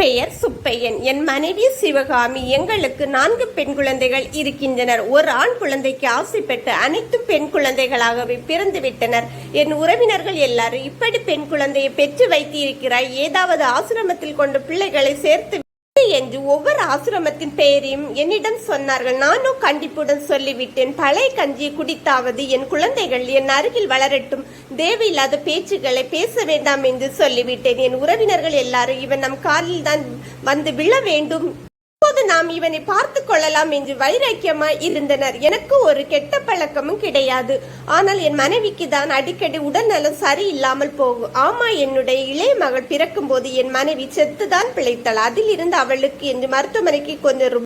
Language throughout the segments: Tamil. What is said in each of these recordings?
பெயர் சுப்பையன். என் மனைவி சிவகாமி எங்களுக்கு நான்கு பெண் குழந்தைகள் இருக்கின்றனர். ஒரு ஆண் குழந்தைக்கு ஆசைப்பட்டு அனைத்து பெண் குழந்தைகளாகவே பிறந்து விட்டனர். என் உறவினர்கள் எல்லாரும் இப்படி பெண் குழந்தையை பெற்று வைத்திருக்கிறாய். ஏதாவது ஆசிரமத்தில் கொண்டு பிள்ளைகளை சேர்த்து என்று ஒவ்வொரு ஆசிரமத்தின் பெயரையும் என்னிடம் சொன்னார்கள். நானும் கண்டிப்புடன் சொல்லிவிட்டேன். பழைய கஞ்சியை குடித்தாவது என் குழந்தைகள் என் அருகில் வளரட்டும். தேவையில்லாத பேச்சுக்களை பேச வேண்டாம் என்று சொல்லிவிட்டேன். என் உறவினர்கள் எல்லாரும் இவன் நம் காலில் தான் வந்து விழ வேண்டும். நாம் இவனை பார்த்து கொள்ளலாம் என்று வைராக்கியமாய் இருந்தனர். எனக்கு ஒரு கெட்ட பழக்கமும் கிடையாது. ஆனால் என் மனைவிக்கு தான் அடிக்கடி உடல்நலம் சரியில்லாமல் போகும். ஆமா என்னுடைய இளைய மகள் பிறக்கும் போது என் மனைவி செத்துதான் பிழைத்தாள். அதில் இருந்து அவளுக்கு என்று மருத்துவமனைக்கு கொஞ்சம்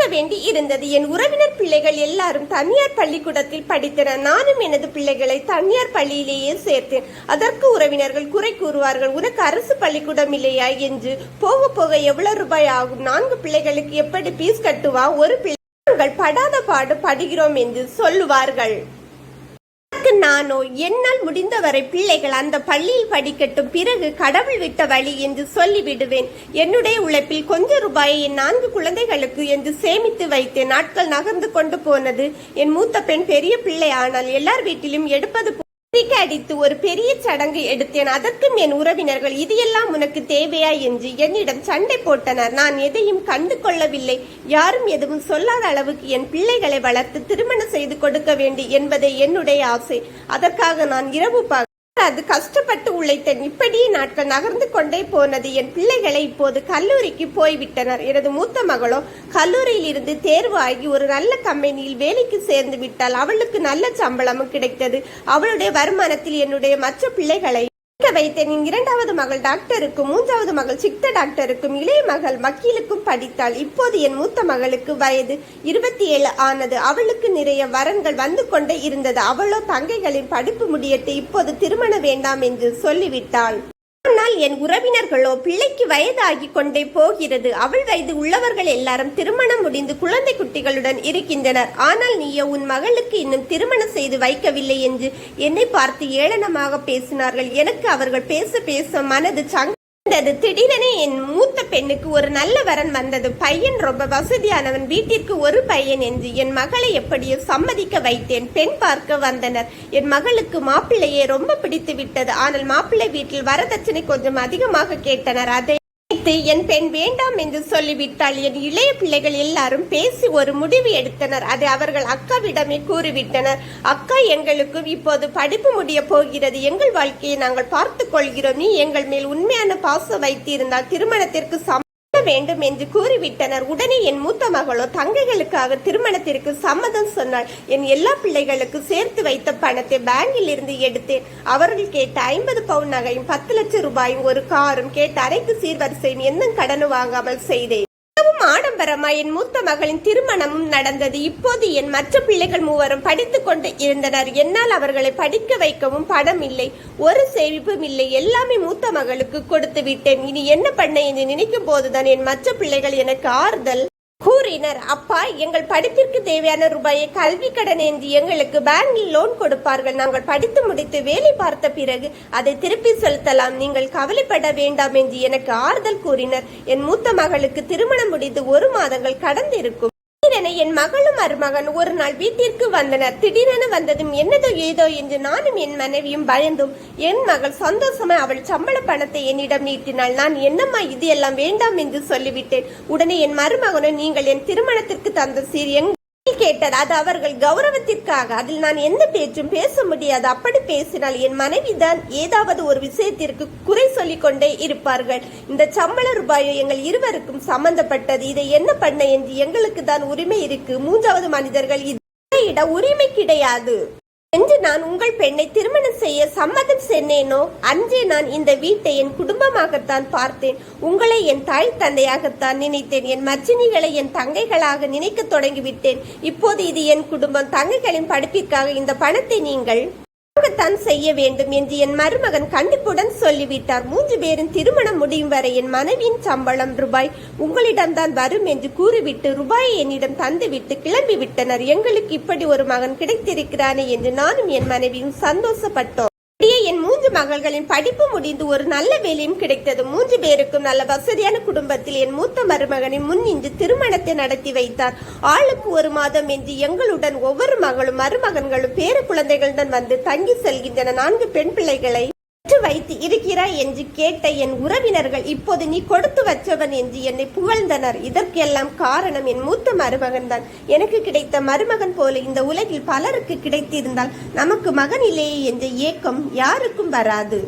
கொடுக்க வேண்டி இருந்தது. என் உறவினர் பிள்ளைகள் எல்லாரும் தனியார் பள்ளிக்கூடத்தில் படித்தனர் நானும் எனது பிள்ளைகளை தனியார் பள்ளியிலேயே சேர்த்தேன். அதற்கு உறவினர்கள் குறை கூறுவார்கள். உனக்கு அரசு பள்ளிக்கூடம் இல்லையா என்று. போக போக எவ்வளவு ரூபாய் ஆகும்? நான்கு பிள்ளைகளுக்கு எப்படி பீஸ் கட்டுவா? ஒரு பிள்ளை நாங்கள் படாத பாடு படுகிறோம் என்று சொல்லுவார்கள். நானோ என்னால் முடிந்தவரை பிள்ளைகள் அந்த பள்ளியில் படிக்கட்டும் பிறகு கடவுள் விட்ட வழி என்று சொல்லிவிடுவேன். என்னுடைய உழைப்பில் கொஞ்ச ரூபாயை என் நான்கு குழந்தைகளுக்கு என்று சேமித்து வைத்தேன் நாட்கள் நகர்ந்து கொண்டு போனது என் மூத்த பெண் பெரிய பிள்ளை ஆனால் எல்லார் வீட்டிலும் எடுப்பது சிரிக்க அடித்து ஒரு பெரிய சடங்கு எடுத்தேன். அதற்கும் என் உறவினர்கள் இது எல்லாம் உனக்கு தேவையா? என்று என்னிடம் சண்டை போட்டனர். நான் எதையும் கண்டு கொள்ளவில்லை. யாரும் எதுவும் சொல்லாத அளவுக்கு என் பிள்ளைகளை வளர்த்து திருமணம் செய்து கொடுக்க வேண்டும் என்பதே என்னுடைய ஆசை. அதற்காக நான் இரவு அது கஷ்டப்பட்டு உழைத்தேன் இப்படியே நாட்கள் நகர்ந்து கொண்டே போனது. என் பிள்ளைகளை இப்போது கல்லூரிக்கு போய்விட்டனர். எனது மூத்த மகளோ கல்லூரியில் இருந்து தேர்வு ஆகி ஒரு நல்ல கம்பெனியில் வேலைக்கு சேர்ந்து விட்டால் அவளுக்கு நல்ல சம்பளமும் கிடைத்தது. அவளுடைய வருமானத்தில் என்னுடைய மற்ற பிள்ளைகளை படிக்க வைத்தேன். இரண்டாவது மகள் டாக்டருக்கும் மூன்றாவது மகள் சித்த டாக்டருக்கும் இளைய மகள் வக்கீலுக்கும் படித்தாள். இப்போது என் மூத்த மகளுக்கு வயது இருபத்தி ஏழு ஆனது. அவளுக்கு நிறைய வரன்கள் வந்து கொண்டே இருந்தது. அவளோ தங்கைகளின் படிப்பு முடியட்டு இப்போது திருமணம் வேண்டாம் என்று சொல்லிவிட்டாள். ஆனால் என் உறவினர்களோ பிள்ளைக்கு வயதாகி கொண்டே போகிறது. அவள் வயது உள்ளவர்கள் எல்லாரும் திருமணம் முடிந்து குழந்தை குட்டிகளுடன் இருக்கின்றனர். ஆனால் நீயோ உன் மகளுக்கு இன்னும் திருமணம் செய்து வைக்கவில்லை என்று என்னை பார்த்து ஏளனமாக பேசினார்கள். எனக்கு அவர்கள் பேச பேச மனது சங்க வந்தது. திடீரென என் மூத்த பெண்ணுக்கு ஒரு நல்ல வரன் வந்தது. பையன் ரொம்ப வசதியானவன். வீட்டிற்கு ஒரு பையன் என்று என் மகளை எப்படியோ சம்மதிக்க வைத்தேன். பெண் பார்க்க வந்தனர். என் மகளுக்கு மாப்பிள்ளையே ரொம்ப பிடித்து விட்டது ஆனால் மாப்பிள்ளை வீட்டில் வரதட்சணை கொஞ்சம் அதிகமாக கேட்டனர். அதை நினைத்து என் பெண் வேண்டாம் என்று சொல்லிவிட்டால் என் இளைய பிள்ளைகள் எல்லாரும் பேசி ஒரு முடிவு எடுத்தனர். அதை அவர்கள் அக்காவிடமே கூறிவிட்டனர். அக்கா எங்களுக்கும் இப்போது படிப்பு முடிய போகிறது. எங்கள் வாழ்க்கையை நாங்கள் பார்த்துக் கொள்கிறோம். நீ எங்கள் மேல் உண்மையான பாசம் வைத்திருந்தால் திருமணத்திற்கு சம வேண்டும் என்று கூறிவிட்டனர். உடனே என் மூத்த மகளோ தங்கைகளுக்காக திருமணத்திற்கு சம்மதம் சொன்னாள். என் எல்லா பிள்ளைகளுக்கு சேர்த்து வைத்த பணத்தை பேங்கில் இருந்து எடுத்தேன். அவர்கள் கேட்ட ஐம்பது பவுன் நகையும் பத்து லட்சம் ரூபாயும் ஒரு காரும் கேட்ட அரைக்கு சீர்வரிசையும் எந்த கடனும் வாங்காமல் செய்தேன். ஆடம்பரமாய் என் மூத்த மகளின் திருமணமும் நடந்தது. இப்போது என் மற்ற பிள்ளைகள் மூவரும் படித்துக் கொண்டு இருந்தனர். என்னால் அவர்களை படிக்க வைக்கவும் பணம் இல்லை ஒரு சேமிப்பும் இல்லை. எல்லாமே மூத்த மகளுக்கு கொடுத்து விட்டேன். இனி என்ன பண்ண என்று நினைக்கும் போதுதான் என் மற்ற பிள்ளைகள் எனக்கு ஆறுதல் கூறினர். அப்பா எங்கள் படிப்பிற்கு தேவையான ரூபாயை கல்வி கடன் என்று எங்களுக்கு பேங்கில் லோன் கொடுப்பார்கள். நாங்கள் படித்து முடித்து வேலை பார்த்த பிறகு அதை திருப்பி செலுத்தலாம். நீங்கள் கவலைப்பட வேண்டாம் என்று எனக்கு ஆறுதல் கூறினர். என் மூத்த மகளுக்கு திருமணம் முடிந்து ஒரு மாதங்கள் கடந்திருக்கும். திடீரென என் மகளும் மருமகன் ஒரு நாள் வீட்டிற்கு வந்தனர். திடீரென வந்ததும் என்னதோ ஏதோ என்று நானும் என் மனைவியும் பயந்தும் என் மகள் சந்தோஷமா அவள் சம்பள பணத்தை என்னிடம் நீட்டினாள். நான் என்னம்மா இது எல்லாம் வேண்டாம் என்று சொல்லிவிட்டேன். உடனே என் மருமகனும் நீங்கள் என் திருமணத்திற்கு தந்த சீர் எங் கேட்டது. அது அவர்கள் கௌரவத்திற்காக. அதில் நான் எந்த பேச்சும் பேச முடியாது. அப்படி பேசினால் என் மனைவிதான் ஏதாவது ஒரு விஷயத்திற்கு குறை சொல்லிக் கொண்டே இருப்பார்கள். இந்த சம்பள ரூபாயோ எங்கள் இருவருக்கும் சம்பந்தப்பட்டது. இதை என்ன பண்ண என்று எங்களுக்கு தான் உரிமை இருக்கு. மூன்றாவது மனிதர்கள் இட உரிமை கிடையாது. என்று நான் உங்கள் பெண்ணை திருமணம் செய்ய சம்மதம் சென்னேனோ? அன்றே நான் இந்த வீட்டை என் குடும்பமாகத்தான் பார்த்தேன். உங்களை என் தாய் தந்தையாகத்தான் நினைத்தேன். என் மச்சினிகளை என் தங்கைகளாக நினைக்க தொடங்கிவிட்டேன். இப்போது இது என் குடும்பம். தங்கைகளின் படிப்பிற்காக இந்த பணத்தை நீங்கள் தான் செய்ய வேண்டும் என்று என் மருமகன் கண்டிப்புடன் சொல்லிவிட்டார். மூன்று பேரின் திருமணம் முடியும் வரை என் மனைவியின் சம்பளம் ரூபாய் உங்களிடம்தான் வரும் என்று கூறிவிட்டு ரூபாயை என்னிடம் தந்துவிட்டு கிளம்பி விட்டனர் எங்களுக்கு இப்படி ஒரு மகன் கிடைத்திருக்கிறானே என்று நானும் என் மனைவியும் சந்தோஷப்பட்டோம் அப்படியே என் மூன்று மூன்று மகள்களின் படிப்பு முடிந்து ஒரு நல்ல வேலையும் கிடைத்தது. மூன்று பேருக்கும் நல்ல வசதியான குடும்பத்தில் என் மூத்த மருமகனின் முன் இன்று திருமணத்தை நடத்தி வைத்தார். ஆளுக்கு ஒரு மாதம் என்று எங்களுடன் ஒவ்வொரு மகளும் மருமகன்களும் பேர குழந்தைகளுடன் வந்து தங்கி செல்கின்றன நான்கு பெண் பிள்ளைகளை பெற்று வைத்து இருக்கிறாய் என்று கேட்ட என் உறவினர்கள் இப்போது நீ கொடுத்து வச்சவன் என்று என்னை புகழ்ந்தனர். இதற்கெல்லாம் காரணம் என் மூத்த மருமகன் தான். எனக்கு கிடைத்த மருமகன் போல இந்த உலகில் பலருக்கு கிடைத்திருந்தால் நமக்கு மகன் இல்லையே என்ற ஏக்கம் யாருக்கும் வராது.